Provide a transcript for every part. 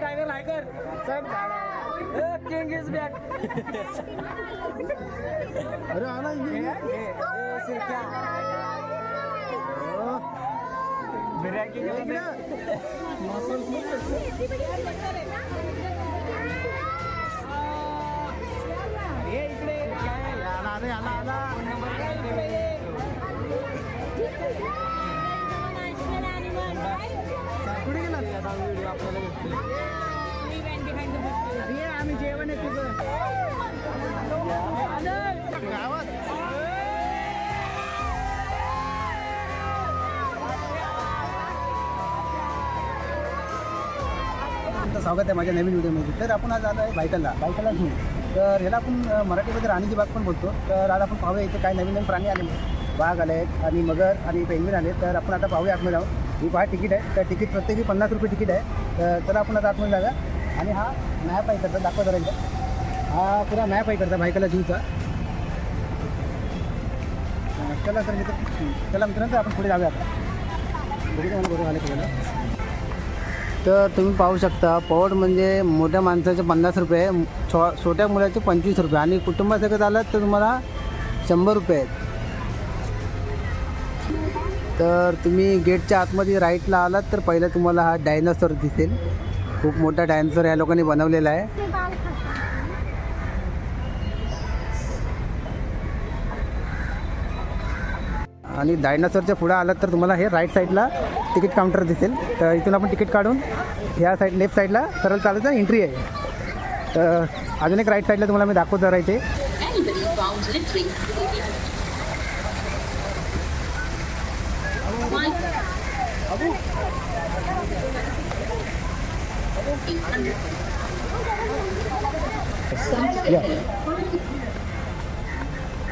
Tiger like a king is back अरे आला आला कुठे गेला ये आम्ही जेवण आहे तुझं. गावात? स्वागत आहे माझ्या नवीन व्हिडिओमध्ये. तर आपण आज आलो आहे बायकलला. बायकलला घेऊन. तर ह्याला आपण मराठीमध्ये राणीची बाग पण बोलतो. तर आज आपण पाहूया इथे काय नवीन नवीन प्राणी आले वाघ आले आहेत आणि मगर आणि पेंगविन आले तर आपण आता पाहूया आतमध्ये जाऊन ही पहा तिकीट आहे. तर तिकीट प्रत्येकी पन्नास रुपये तिकीट आहे. तर चला आपण आता आतमध्ये जाऊया. आणि हा मॅप आहे करता दाखवा जरा हा पुरा मॅप आहे करता बायकाला जीवचा चला तर मित्र. चला मित्रांनो आपण पुढे जाऊया आता. बरोबर आले तुम्हाला तर तुम्ही पाहू शकता पवड म्हणजे मोठ्या माणसाचे पन्नास रुपये छो छोट्या मुलाचे पंचवीस रुपये. आणि कुटुंबासकट आलात तर तुम्हाला शंभर रुपये आहेत. तर तुम्ही गेटच्या आतमध्ये राईटला आलात तर पहिलं तुम्हाला हा डायनासोर दिसेल. खूप मोठा डायनासोर या लोकांनी बनवलेला आहे. आणि डायनासोरच्या पुढं आलात तर तुम्हाला हे राईट साईडला तिकीट काउंटर दिसेल. तर इथून आपण तिकीट काढून ह्या साईड लेफ्ट साईडला सरळ चालायचं एंट्री आहे. तर अजून एक राईट साईडला तुम्हाला मी दाखवत जरा इथे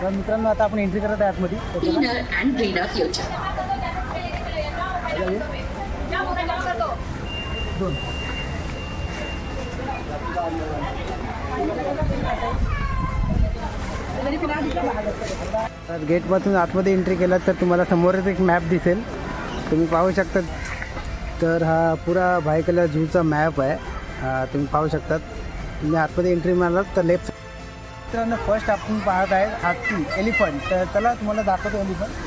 तर मित्रांनो आता आपण एंट्री करत आहे आतमध्ये. दोन. तर गेटमधून आतमध्ये एंट्री केलात तर तुम्हाला समोरच एक मॅप दिसेल. तुम्ही पाहू शकता तर हा पुरा भायकला झूचा मॅप आहे. तुम्ही पाहू शकतात. तुम्ही आतमध्ये एंट्री मारलात तर लेफ्ट मित्रांनो फर्स्ट आपण पाहत आहे हाती एलिफंट तर चला तुम्हाला दाखवतो एलिफंट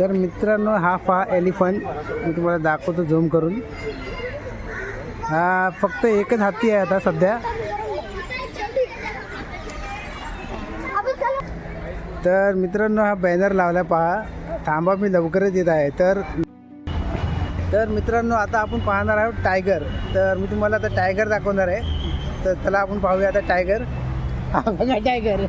तर मित्रांनो हा पहा एलिफंट मी तुम्हाला दाखवतो झूम करून. हा फक्त एकच हाती आहे आता सध्या. तर मित्रांनो हा बॅनर लावला पहा. थांबा मी लवकरच येत आहे. तर तर मित्रांनो आता आपण पाहणार आहोत टायगर तर मी तुम्हाला आता टायगर दाखवणार आहे. तर चला आपण पाहूया आता टायगर हा बघा tiger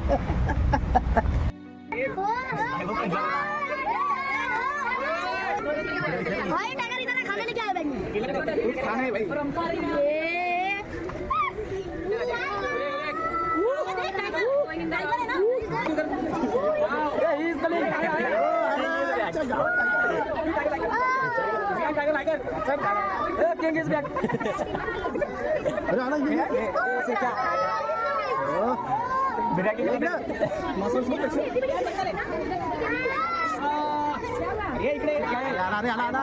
tiger tiger like a king is back अरे आला इकडे. आला अरे आला आला.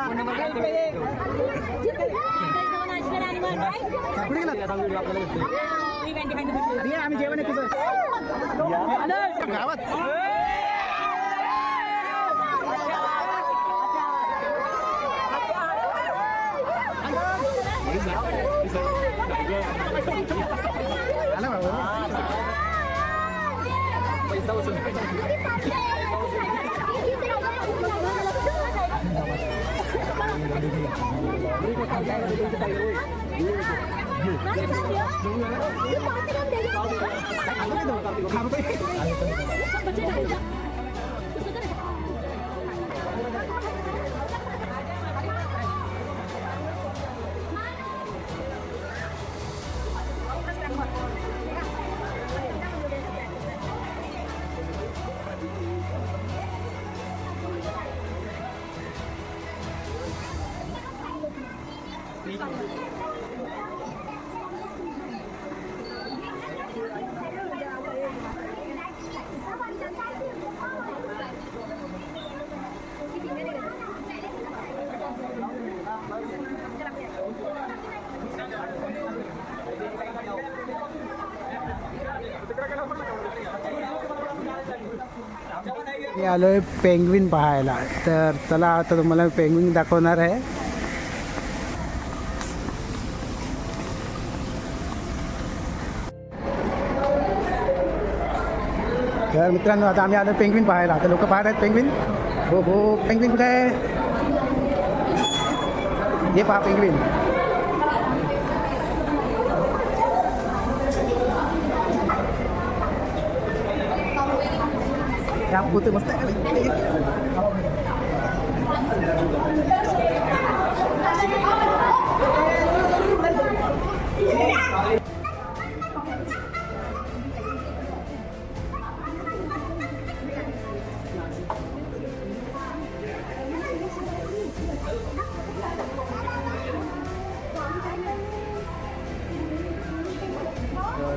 कुठे गेला. अरे आम्ही जेवण आहे तुझं गावात. पैसा वसूल मी आलो आहे पेंग्विन पाहायला. तर चला आता तुम्हाला पेंग्विन दाखवणार आहे. तर मित्रांनो आता आम्ही आलो पेंग्विन पाहायला आता लोक पाहत आहेत पेंग्विन हो हो पेंग्विन कुठे आहे हे पहा पेंग्विन त्या पोते मस्त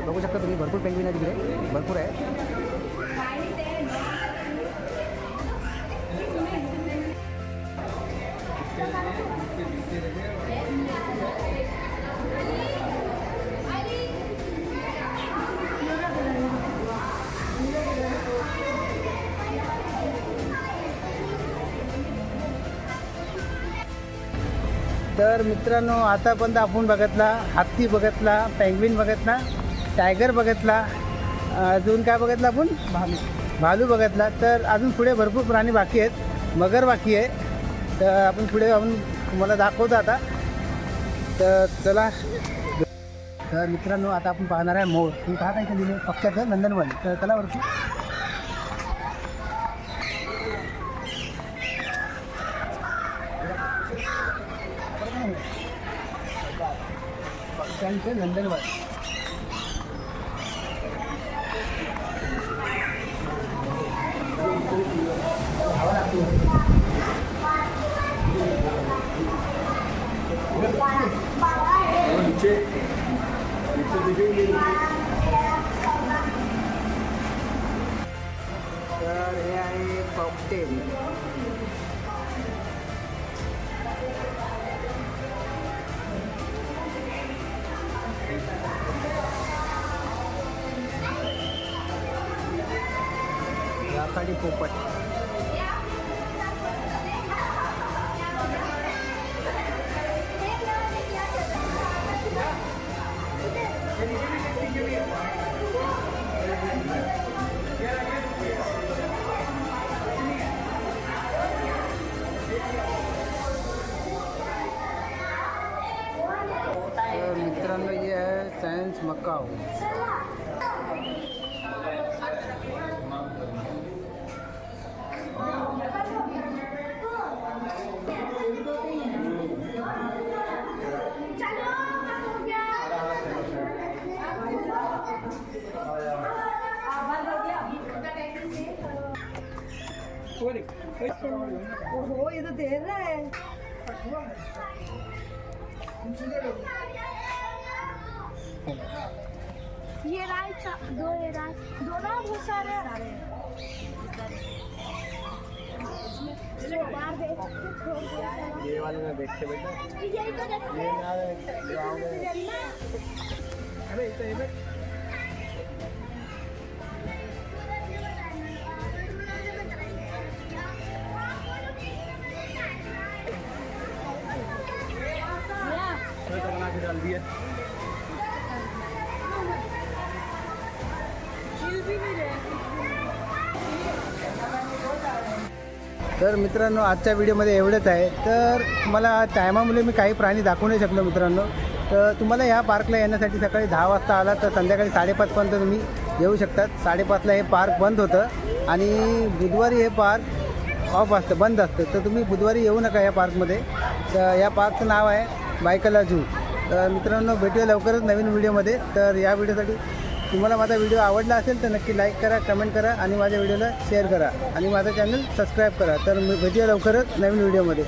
बघू शकता तुम्ही भरपूर पेंग्विन आहे तिकडे. भरपूर आहे. तर मित्रांनो आतापर्यंत आपण बघितला हत्ती बघितला पेंग्विन बघितला. टायगर बघितला अजून काय बघितलं आपण? भालू. भालू बघितला. तर अजून पुढे भरपूर प्राणी बाकी आहेत. मगर बाकी आहे. तर आपण पुढे जाऊन तुम्हाला दाखवतो आता. तर चला. तर मित्रांनो आता आपण पाहणार आहे मोर. तुम्ही पाहता इथे दिले पक्षाचं नंदनवन. तर चला वरती. पक्ष्यांचं नंदनवन. तर हे आहे फाउंटेन राखाडी पोपट 真的？哦。加油，马虎哥！啊，马虎，的？得了？你直接就。ये राइट दो ये राइट दो ना बहुत सारे। ये वाले में देखते बेटा ये। ना अरे इथं तर मित्रांनो आजच्या व्हिडिओमध्ये एवढंच आहे. तर मला टायमामुळे मी काही प्राणी दाखवू नाही शकलो मित्रांनो. तर तुम्हाला ह्या पार्कला येण्यासाठी सकाळी दहा वाजता आला तर संध्याकाळी साडेपाचपर्यंत तुम्ही येऊ शकतात. साडेपाचला हे पार्क बंद होतं आणि बुधवारी हे पार्क ऑफ असतं बंद असतं. तर तुम्ही बुधवारी येऊ नका या पार्कमध्ये तर या पार्कचं नाव आहे बायकला झू तर मित्रांनो भेटूया लवकरच नवीन व्हिडिओमध्ये. तर या व्हिडिओसाठी तुम्हाला माझा व्हिडिओ आवडला असेल तर नक्की लाईक करा कमेंट करा आणि माझ्या व्हिडिओला शेअर करा. आणि माझं चॅनल सबस्क्राईब करा. तर मी भेटूया लवकरच नवीन व्हिडिओमध्ये